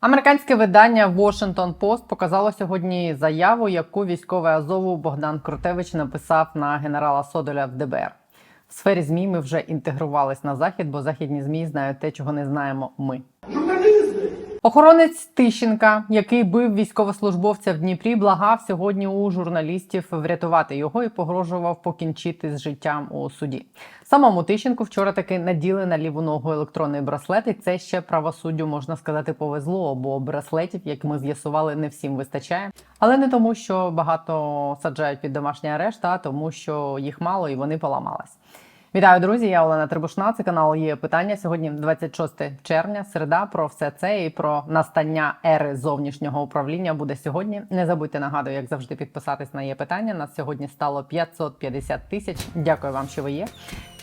Американське видання Washington Post показало сьогодні заяву, яку військовий Азову Богдан Крутевич написав на генерала Содоля в ДБР. В сфері ЗМІ ми вже інтегрувались на захід, бо західні ЗМІ знають те, чого не знаємо ми. Охоронець Тищенка, який бив військовослужбовця в Дніпрі, благав сьогодні у журналістів врятувати його і погрожував покінчити з життям у суді. Самому Тищенку вчора таки наділи на ліву ногу електронний браслет, і це ще правосуддю можна сказати повезло, бо браслетів, як ми з'ясували, не всім вистачає. Але не тому, що багато саджають під домашній арешт, а тому, що їх мало і вони поламались. Вітаю, друзі! Я Олена Трибушна. Це канал є питання. Сьогодні 26 червня. Середа про все це і про настання ери зовнішнього управління буде сьогодні. Не забудьте нагадую, як завжди, підписатись на є питання. Нас сьогодні стало 550 тисяч. Дякую вам, що ви є.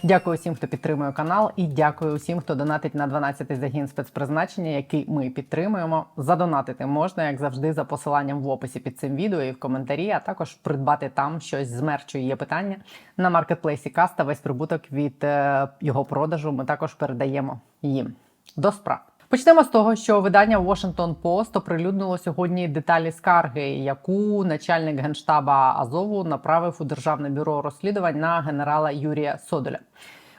Дякую всім, хто підтримує канал, і дякую усім, хто донатить на 12-й загін спецпризначення, який ми підтримуємо. Задонатити можна, як завжди, за посиланням в описі під цим відео і в коментарі, а також придбати там щось з мерчу є питання на маркетплейсі Каста. Весь прибуток від е, його продажу ми також передаємо їм. До справ. Почнемо з того, що видання Washington Post оприлюднило сьогодні деталі скарги, яку начальник генштаба Азову направив у державне бюро розслідувань на генерала Юрія Содоля.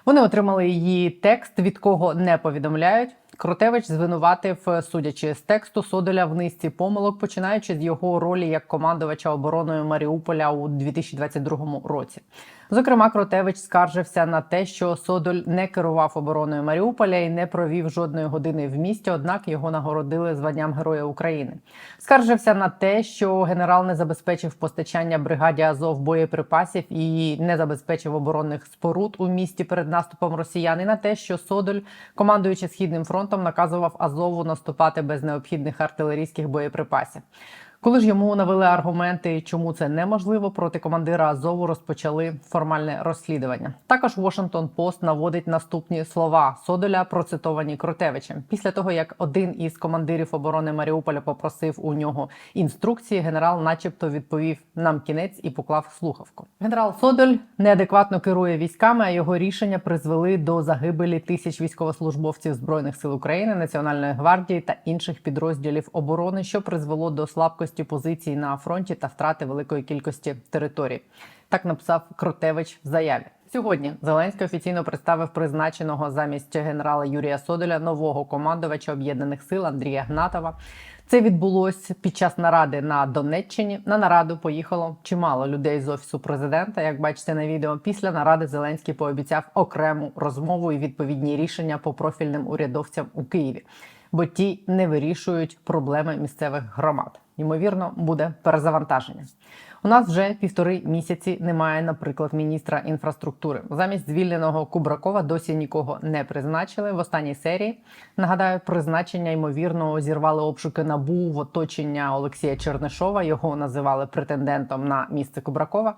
Вони отримали її текст, від кого не повідомляють. Крутевич звинуватив, судячи з тексту Содоля в низці помилок, починаючи з його ролі як командувача обороною Маріуполя у 2022 році. Зокрема, Кротевич скаржився на те, що Содоль не керував обороною Маріуполя і не провів жодної години в місті. Однак його нагородили званням Героя України. Скаржився на те, що генерал не забезпечив постачання бригаді Азов боєприпасів і не забезпечив оборонних споруд у місті перед наступом росіян. І на те, що Содоль, командуючи східним фронтом, наказував Азову наступати без необхідних артилерійських боєприпасів. Коли ж йому навели аргументи, чому це неможливо, проти командира Азову розпочали формальне розслідування. Також Washington Post наводить наступні слова Содоля, процитовані Крутевичем. Після того як один із командирів оборони Маріуполя попросив у нього інструкції, генерал, начебто, відповів нам кінець і поклав слухавку. Генерал Содоль неадекватно керує військами, а його рішення призвели до загибелі тисяч військовослужбовців збройних сил України, Національної гвардії та інших підрозділів оборони, що призвело до слабкості позицій на фронті та втрати великої кількості територій. Так написав Крутевич в заяві. Сьогодні Зеленський офіційно представив призначеного замість генерала Юрія Содоля нового командувача об'єднаних сил Андрія Гнатова. Це відбулось під час наради на Донеччині. На нараду поїхало чимало людей з офісу президента. Як бачите на відео, після наради Зеленський пообіцяв окрему розмову і відповідні рішення по профільним урядовцям у Києві, бо ті не вирішують проблеми місцевих громад. Ймовірно, буде перезавантаження. У нас вже півтори місяці немає, наприклад, міністра інфраструктури. Замість звільненого Кубракова досі нікого не призначили. В останній серії нагадаю, призначення ймовірно зірвали обшуки набу в оточення Олексія Чернишова. Його називали претендентом на місце Кубракова.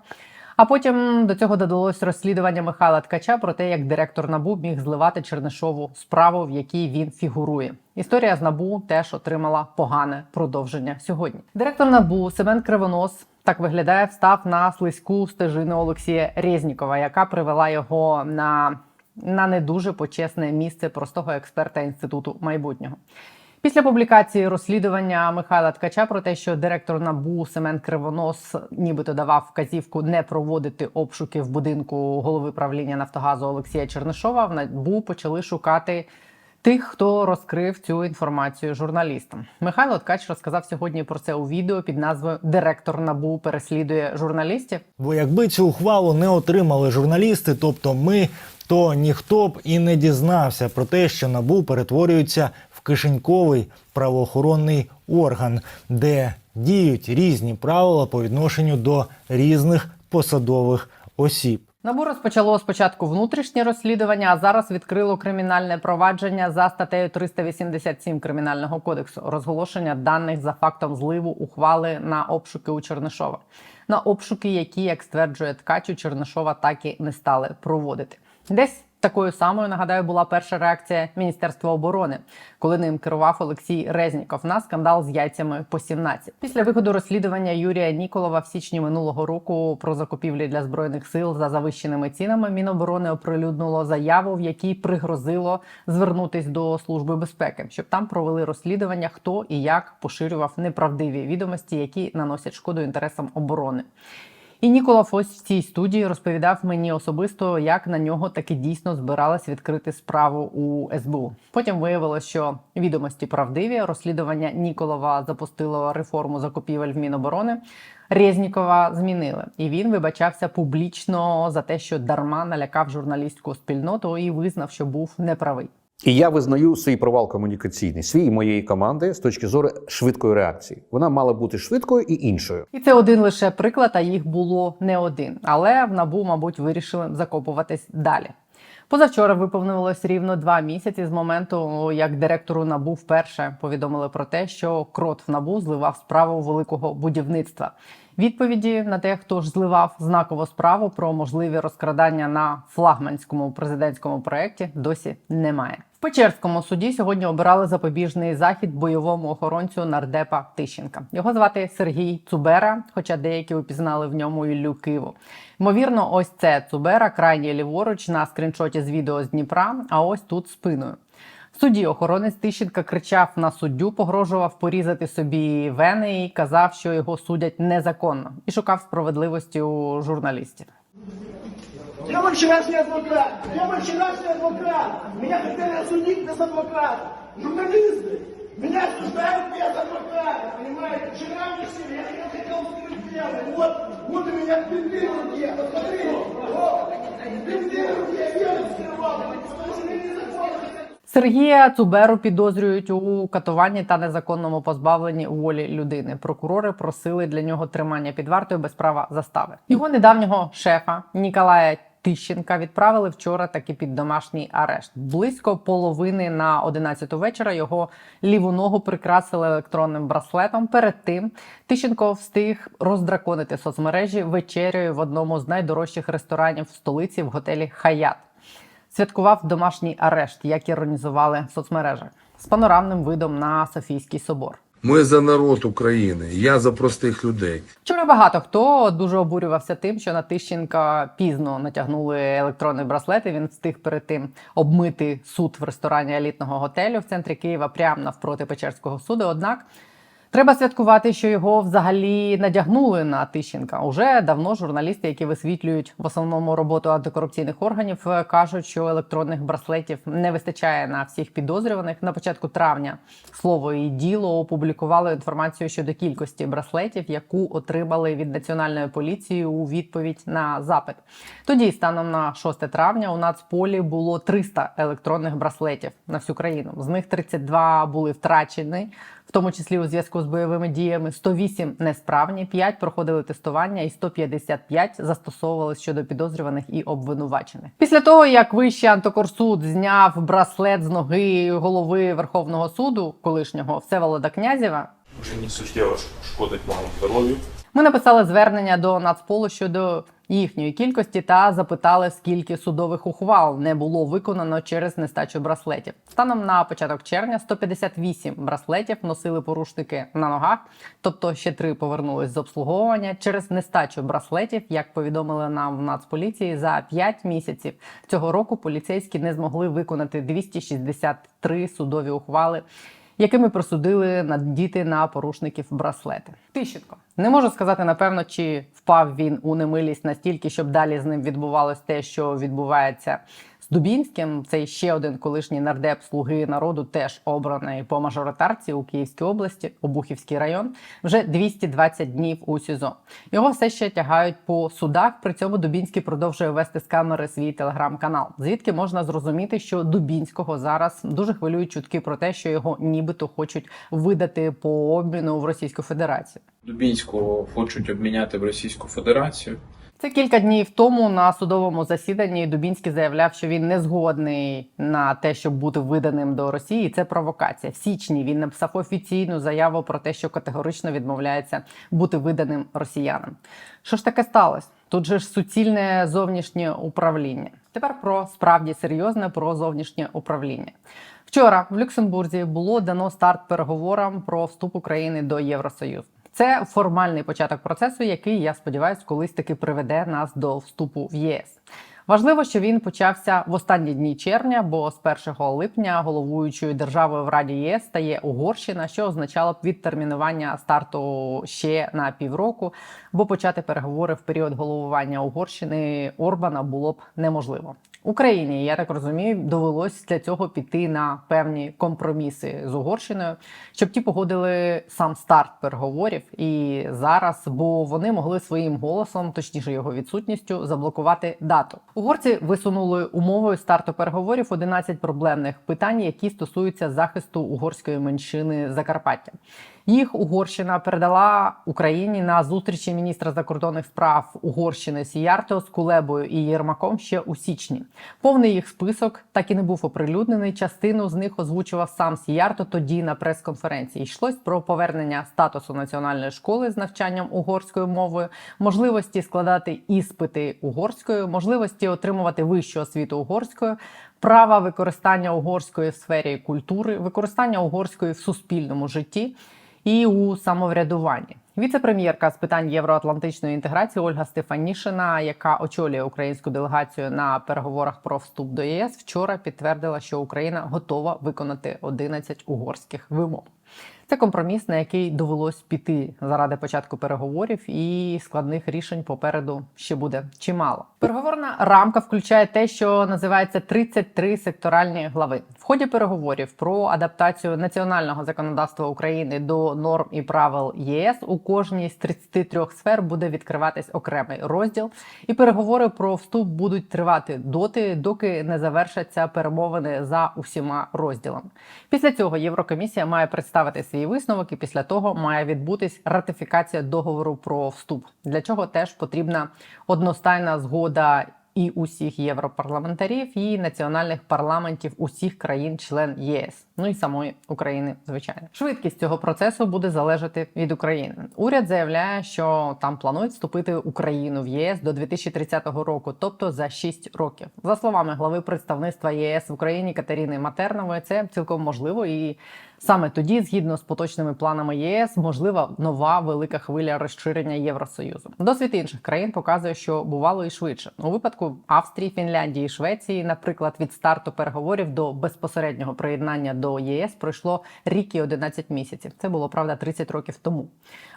А потім до цього додалось розслідування Михайла Ткача про те, як директор набу міг зливати Чернишову справу, в якій він фігурує. Історія з набу теж отримала погане продовження сьогодні. Директор набу Семен Кривонос. Так виглядає, встав на слизьку стежину Олексія Резнікова, яка привела його на, на не дуже почесне місце простого експерта інституту майбутнього. Після публікації розслідування Михайла Ткача про те, що директор набу Семен Кривонос нібито давав вказівку не проводити обшуки в будинку голови правління Нафтогазу Олексія Чернишова, в набу почали шукати. Тих, хто розкрив цю інформацію журналістам, Михайло Ткач розказав сьогодні про це у відео під назвою Директор набу переслідує журналістів. Бо якби цю ухвалу не отримали журналісти, тобто ми, то ніхто б і не дізнався про те, що набу перетворюється в кишеньковий правоохоронний орган, де діють різні правила по відношенню до різних посадових осіб. Набу розпочало спочатку внутрішнє розслідування, а зараз відкрило кримінальне провадження за статтею 387 кримінального кодексу розголошення даних за фактом зливу ухвали на обшуки у Чернишова. На обшуки, які, як стверджує ткач, у Чернишова так і не стали проводити. Десь Такою самою нагадаю була перша реакція Міністерства оборони, коли ним керував Олексій Резніков на скандал з яйцями по 17. Після виходу розслідування Юрія Ніколова в січні минулого року про закупівлі для збройних сил за завищеними цінами Міноборони оприлюднило заяву, в якій пригрозило звернутись до служби безпеки, щоб там провели розслідування, хто і як поширював неправдиві відомості, які наносять шкоду інтересам оборони. І Ніколов ось в цій студії розповідав мені особисто, як на нього таки дійсно збиралась відкрити справу у СБУ. Потім виявилось, що відомості правдиві. Розслідування Ніколова запустило реформу закупівель в Міноборони. Резнікова змінили, і він вибачався публічно за те, що дарма налякав журналістську спільноту і визнав, що був неправий. І я визнаю свій провал комунікаційний, свій моєї команди з точки зору швидкої реакції. Вона мала бути швидкою і іншою. І це один лише приклад, а їх було не один. Але в набу, мабуть, вирішили закопуватись далі. Позавчора виповнилось рівно два місяці з моменту, як директору набу вперше повідомили про те, що крот в набу зливав справу великого будівництва. Відповіді на те, хто ж зливав знакову справу про можливі розкрадання на флагманському президентському проєкті, досі немає. В Печерському суді сьогодні обирали запобіжний захід бойовому охоронцю нардепа Тищенка. Його звати Сергій Цубера, хоча деякі упізнали в ньому Іллю Киву. Ймовірно, ось це Цубера, крайній ліворуч на скріншоті з відео з Дніпра, а ось тут спиною. В суді охоронець Тищенка кричав на суддю, погрожував порізати собі вени і казав, що його судять незаконно, і шукав справедливості у журналістів. Где мой вчерашний адвокат? Где мой вчерашний адвокат? Меня хотели осудить без адвоката. Журналисты, меня осуждают без адвоката, понимаете? Вчера мне сели, я не хотел вскрыть дело. Вот, вот у меня бинты в руке, посмотри. Вот, бинты в руке, я дело вскрывал. Потому что мне незаконно Сергія Цуберу підозрюють у катуванні та незаконному позбавленні волі людини. Прокурори просили для нього тримання під вартою без права застави. Його недавнього шефа Ніколая Тищенка відправили вчора таки під домашній арешт. Близько половини на 11 вечора його ліву ногу прикрасили електронним браслетом. Перед тим Тищенко встиг роздраконити соцмережі вечерею в одному з найдорожчих ресторанів столиці в готелі Хаят святкував домашній арешт, як іронізували в соцмережах, з панорамним видом на Софійський собор. Ми за народ України, я за простих людей. Вчора багато хто дуже обурювався тим, що на Тищенка пізно натягнули електронний браслет. і Він встиг перед тим обмити суд в ресторані елітного готелю в центрі Києва, прямо навпроти Печерського суду. Однак треба святкувати, що його взагалі надягнули на Тищенка. Уже давно журналісти, які висвітлюють в основному роботу антикорупційних органів, е, кажуть, що електронних браслетів не вистачає на всіх підозрюваних. На початку травня слово і діло опублікували інформацію щодо кількості браслетів, яку отримали від національної поліції у відповідь на запит. Тоді, станом на 6 травня, у Нацполі було 300 електронних браслетів на всю країну. З них 32 були втрачені, в тому числі у зв'язку з бойовими діями. 108 несправні, 5 проходили тестування, і 155 застосовували щодо підозрюваних і обвинувачених. Після того, як вищий антикорсуд зняв браслет з ноги голови Верховного суду, колишнього Всеволода Князєва, вже не суттєво шкодить моєму здоров'ю. ми написали звернення до Нацполу щодо їхньої кількості та запитали, скільки судових ухвал не було виконано через нестачу браслетів. Станом на початок червня 158 браслетів носили порушники на ногах, тобто ще три повернулись з обслуговування через нестачу браслетів. Як повідомили нам в Нацполіції, за 5 місяців цього року поліцейські не змогли виконати 263 судові ухвали якими просудили надіти на порушників браслети. Тищенко не можу сказати напевно, чи впав він у немилість настільки, щоб далі з ним відбувалось те, що відбувається з Дубінським. Цей ще один колишній нардеп слуги народу, теж обраний по мажоритарці у Київській області, Обухівський район, вже 220 днів у СІЗО. Його все ще тягають по судах. При цьому Дубінський продовжує вести з камери свій телеграм-канал, звідки можна зрозуміти, що Дубінського зараз дуже хвилюють чутки про те, що його нібито хочуть видати по обміну в Російську Федерацію. Дубінського хочуть обміняти в Російську Федерацію. Це кілька днів тому на судовому засіданні Дубінський заявляв, що він не згодний на те, щоб бути виданим до Росії. Це провокація. В січні він написав офіційну заяву про те, що категорично відмовляється бути виданим росіянам. Що ж таке сталося? Тут же ж суцільне зовнішнє управління. Тепер про справді серйозне про зовнішнє управління. Вчора в Люксембурзі було дано старт переговорам про вступ України до Євросоюзу. Це формальний початок процесу, який я сподіваюся, колись таки приведе нас до вступу в ЄС. Важливо, що він почався в останні дні червня, бо з 1 липня головуючою державою в Раді ЄС стає Угорщина, що означало б відтермінування старту ще на півроку, бо почати переговори в період головування Угорщини Орбана було б неможливо. Україні, я так розумію, довелось для цього піти на певні компроміси з Угорщиною, щоб ті погодили сам старт переговорів і зараз, бо вони могли своїм голосом, точніше його відсутністю, заблокувати дату. Угорці висунули умовою старту переговорів 11 проблемних питань, які стосуються захисту угорської меншини Закарпаття. Їх Угорщина передала Україні на зустрічі міністра закордонних справ Угорщини Сіярто з Кулебою і Єрмаком ще у січні. Повний їх список так і не був оприлюднений. Частину з них озвучував сам Сіярто тоді на прес-конференції. Йшлось про повернення статусу національної школи з навчанням угорською мовою, можливості складати іспити угорською, можливості отримувати вищу освіту угорською. Права використання угорської в сфері культури, використання угорської в суспільному житті і у самоврядуванні. Віце-прем'єрка з питань євроатлантичної інтеграції Ольга Стефанішина, яка очолює українську делегацію на переговорах про вступ до ЄС, вчора підтвердила, що Україна готова виконати 11 угорських вимог. Це компроміс, на який довелось піти заради початку переговорів, і складних рішень попереду ще буде чимало. Переговорна рамка включає те, що називається 33 секторальні глави. В ході переговорів про адаптацію національного законодавства України до норм і правил ЄС у кожній з 33 сфер буде відкриватись окремий розділ, і переговори про вступ будуть тривати доти, доки не завершаться перемовини за усіма розділами. Після цього Єврокомісія має представити свій висновок, і після того має відбутись ратифікація договору про вступ. Для чого теж потрібна одностайна згода і усіх європарламентарів, і національних парламентів усіх країн-член ЄС, ну і самої України, звичайно. Швидкість цього процесу буде залежати від України. Уряд заявляє, що там планують вступити Україну в ЄС до 2030 року, тобто за 6 років. За словами глави представництва ЄС в Україні Катерини Матернової, це цілком можливо і. Саме тоді, згідно з поточними планами ЄС, можлива нова велика хвиля розширення Євросоюзу. Досвід інших країн показує, що бувало і швидше. У випадку Австрії, Фінляндії, Швеції, наприклад, від старту переговорів до безпосереднього приєднання до ЄС пройшло рік і 11 місяців. Це було правда 30 років тому.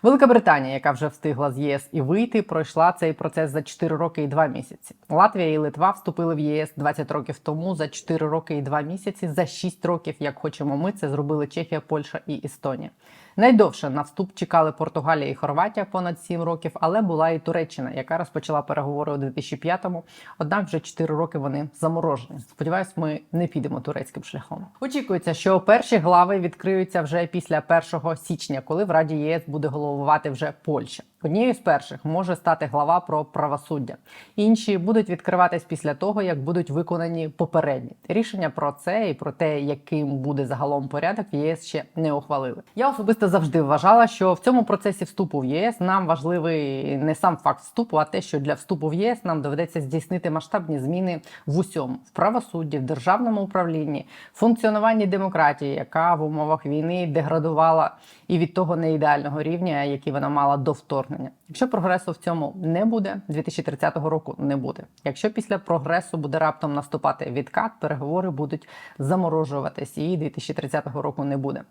Велика Британія, яка вже встигла з ЄС і вийти, пройшла цей процес за 4 роки і 2 місяці. Латвія і Литва вступили в ЄС 20 років тому за 4 роки і 2 місяці. За 6 років, як хочемо ми, це зробили Чехія, Польща і Естонія. Найдовше на вступ чекали Португалія і Хорватія понад 7 років, але була і Туреччина, яка розпочала переговори у 2005-му. Однак вже 4 роки вони заморожені. Сподіваюсь, ми не підемо турецьким шляхом. Очікується, що перші глави відкриються вже після 1 січня, коли в Раді ЄС буде головувати вже Польща. Однією з перших може стати глава про правосуддя. Інші будуть відкриватись після того, як будуть виконані попередні рішення про це і про те, яким буде загалом порядок в ЄС ще не ухвалили. Я особисто завжди вважала, що в цьому процесі вступу в ЄС нам важливий не сам факт вступу, а те, що для вступу в ЄС нам доведеться здійснити масштабні зміни в усьому в правосудді, в державному управлінні, функціонуванні демократії, яка в умовах війни деградувала і від того не ідеального рівня, який вона мала до вторгнення. Якщо прогресу в цьому не буде, 2030 року не буде. Якщо після прогресу буде раптом наступати відкат, переговори будуть заморожуватись, і 2030 року не буде.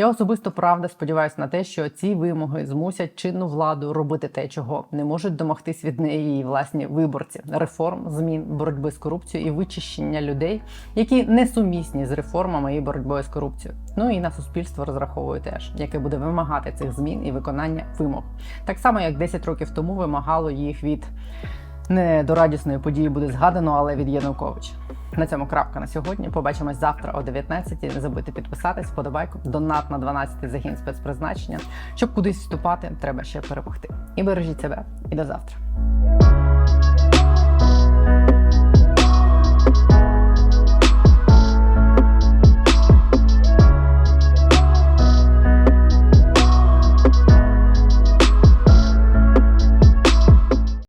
Я особисто правда сподіваюся на те, що ці вимоги змусять чинну владу робити те, чого не можуть домогтись від неї її власні виборці реформ, змін, боротьби з корупцією і вичищення людей, які не сумісні з реформами і боротьбою з корупцією. Ну і на суспільство розраховую теж, яке буде вимагати цих змін і виконання вимог, так само як 10 років тому вимагало їх від не до радісної події буде згадано, але від Януковича. На цьому крапка на сьогодні. Побачимось завтра о 19-й. Не забудьте підписатись, вподобайку, донат на 12 загін спецпризначення. Щоб кудись вступати, треба ще перемогти. І бережіть себе. І до завтра.